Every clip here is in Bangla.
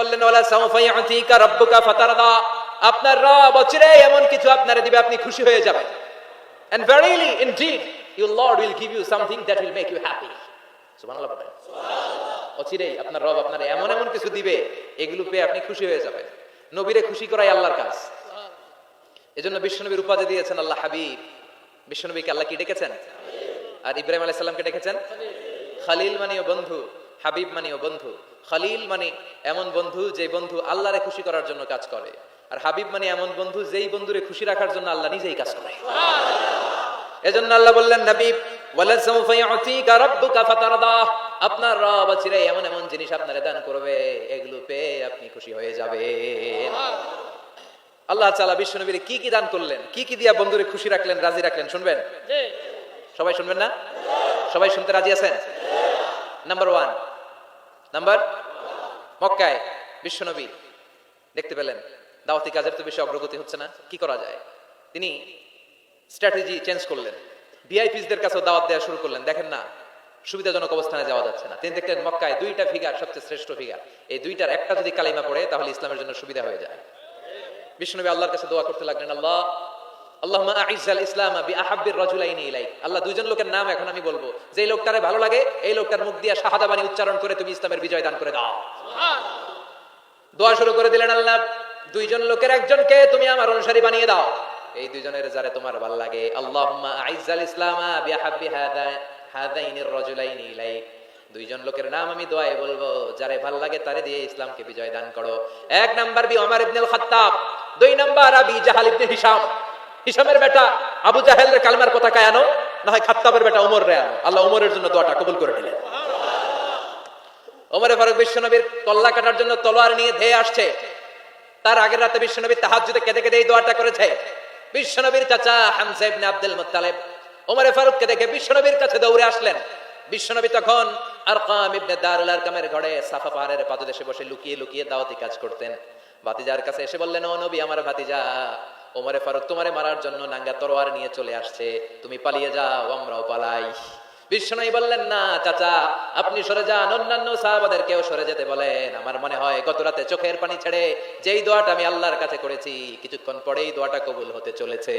বললেন রাব্বুকা ফাতারদা। আপনার রব অচিরে এমন কিছু আপনারে দিবে আপনি খুশি হয়ে যাবেন। And verily indeed your lord will give you something that will make you happy সুবহানাল্লাহ বলেন। অচিরেই আপনার রব আপনার এমন এমন কিছু দিবে এগুলো পেয়ে আপনি খুশি হয়ে যাবেন। নবীরে খুশি করাই আল্লাহর কাজ। এজন্য বিশ্বনবীর উপাধি দিয়েছেন আল্লাহ হাবিব। বিশ্বনবীকে আল্লাহ কি ডেকেছেন? আর ইব্রাহিম আলাইহিস সালামকে ডেকেছেন? খালিল মানিও বন্ধু। হাবিব মানিও বন্ধু খালিল মানে এমন বন্ধু যে বন্ধু আল্লাহরে খুশি করার জন্য কাজ করে আর হাবিব মানে এমন বন্ধু যেই বন্ধুরে খুশি রাখার জন্য আল্লাহ নিজেই কাজ করে। এজন্য আল্লাহ বললেন ফাতারদা। আপনার রব চিরে এমন এমন জিনিস আপনারে দান করবে এগুলো পেয়ে আপনি খুশি হয়ে যাবেন। আল্লাহ তাআলা বিশ্বনবীর কি কি দান করলেন কি কি দিয়া বন্ধুরে খুশি রাখলেন রাজি রাখলেন শুনবেন? সবাই শুনবেন না? সবাই শুনতে রাজি আছেন? Number one number? মক্কায় বিশ্বনবী, দেখতে পেলেন। দাওয়াতি কাজের তো বেশি অগ্রগতি হচ্ছে না, কি করা যায়? তিনি স্ট্র্যাটেজি চেঞ্জ করলেন। ভিআইপিসদের কাছেও দাওয়াত দেওয়া শুরু করলেন। দেখেন না, সুবিধাজনক অবস্থানে যাওয়া যাচ্ছে না। তিনি দেখলেন মক্কায় দুইটা ফিগার সবচেয়ে শ্রেষ্ঠ ফিগার এই দুইটার একটা যদি কালিমা পড়ে, তাহলে ইসলামের জন্য সুবিধা হয়ে যায়। বিষ্ণুনবী আল্লাহর কাছে দোয়া করতে লাগলেন, আল্লাহ আল্লাহুম্মা আইজ্জাল ইসলাম বি আহাব্বির রাজুলাইনি ইলাইক। আল্লাহ দুইজন লোকের নাম এখন আমি বলব। যে লোকটারে ভালো লাগে এই লোকটার মুখ দিয়ে শাহাদা বাণী উচ্চারণ করে তুমি ইসলামের বিজয় দান করে দাও। দোয়া শুরু করে দিলেন আল্লাহ দুইজন লোকের একজনকে তুমি আমার অনুসারী বানিয়ে দাও। এই দুইজনের যারে তোমার ভালো লাগে আল্লাহুম্মা আইজ্জাল ইসলাম বি আহাব্বি হাদা হাদাইনির রাজুলাইনি ইলাইক। দুইজন লোকের নাম আমি দোয়ায় বলব যারে ভালো লাগে তারে দিয়ে ইসলামকে বিজয় দান করো। এক নাম্বার বি ওমর ইবনে খাত্তাব দুই নাম্বার আবি জাহাল ইবনে হিশাম। হিশামের বেটা আবু জাহেলের কালমার পতাকা আনো, না হয় খাত্তাবের বেটা ওমর রে আনো। আল্লাহ ওমরের জন্য দোয়াটা কবুল করে নিলেন। ওমরে ফারুক বিশ্বনবীর কল্লা কাটার জন্য তলোয়ার নিয়ে ধেয়ে আসছে। তার আগের রাতে বিশ্বনবী তাহাজ্জুদে কেঁদে কেঁদে এই দোয়াটা করেছে। বিশ্বনবীর চাচা হামজা ইবনে আব্দুল মুত্তালিব ওমরে ফারুককে দেখে বিশ্বনবীর কাছে দৌড়ে আসলেন। বিশ্বনবী তখন আরকাম ইবনে দারুল আরকামের ঘরে সাফা পাহাড়ের পাদদেশে বসে লুকিয়ে লুকিয়ে দাওয়াতি কাজ করতেন। ভাতিজার কাছে এসে বললেন, ও নবী, আমার ভাতিজা ওমরে ফারুক তোমারে মারার জন্য নাঙ্গা তরোয়ার নিয়ে চলে আসছে। তুমি পালিয়ে যাও আমরাও পালাই। বিষ্ণু বললেন না চাচা আপনি সরে যান। অন্যান্য সরে যেতে বলেন। আমার মনে হয় গত রাতে চোখের পানি ছেড়ে যেই দোয়াটা আমি আল্লাহর কাছে করেছি কিছুক্ষণ পরেই দোয়াটা কবুল হতে চলেছে।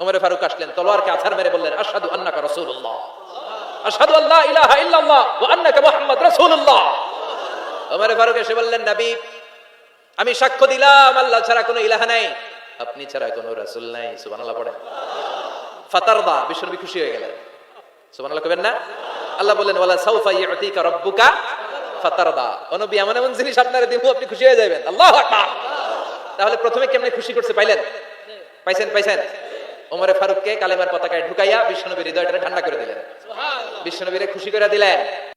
ওমরে ফারুক আসলেন তলোয়ারকে আছাড় মেরে বললেন আশহাদু আন্নাকা রাসূলুল্লাহ। আশহাদু আল্লা ইলাহা ইল্লাল্লাহ ওয়া আন্নাকা মুহাম্মদ রাসূলুল্লাহ। ওমরে ফারুক এসে বললেন নবী আমি সাক্ষ্য দিলাম, আল্লাহ ছাড়া কোনো ইলাহা নাই। আপনি ছাড়া কোনো রাসূল নাই, সুবহানাল্লাহ পড়েন। ফাতারদা বিশ্বনবী খুশি হয়ে গেলেন। সুবহানাল্লাহ কবেন না? আল্লাহ বললেন, ওয়ালা সাউফা রাব্বুকা ফাতারদা। এমন এমন জিনিস দিব, আপনি খুশি হয়ে যাবেন। আল্লাহু আকবার। তাহলে প্রথমে কেমনে খুশি করছে, পাইলেন? পাইছেন পাইছেন? ওমরে ফারুককে কালেমার পতাকায় ঢুকাইয়া বিশ্বনবীর হৃদয়টা ঠান্ডা করে দিলেন। বিশ্বনবীরে খুশি করে দিলেন।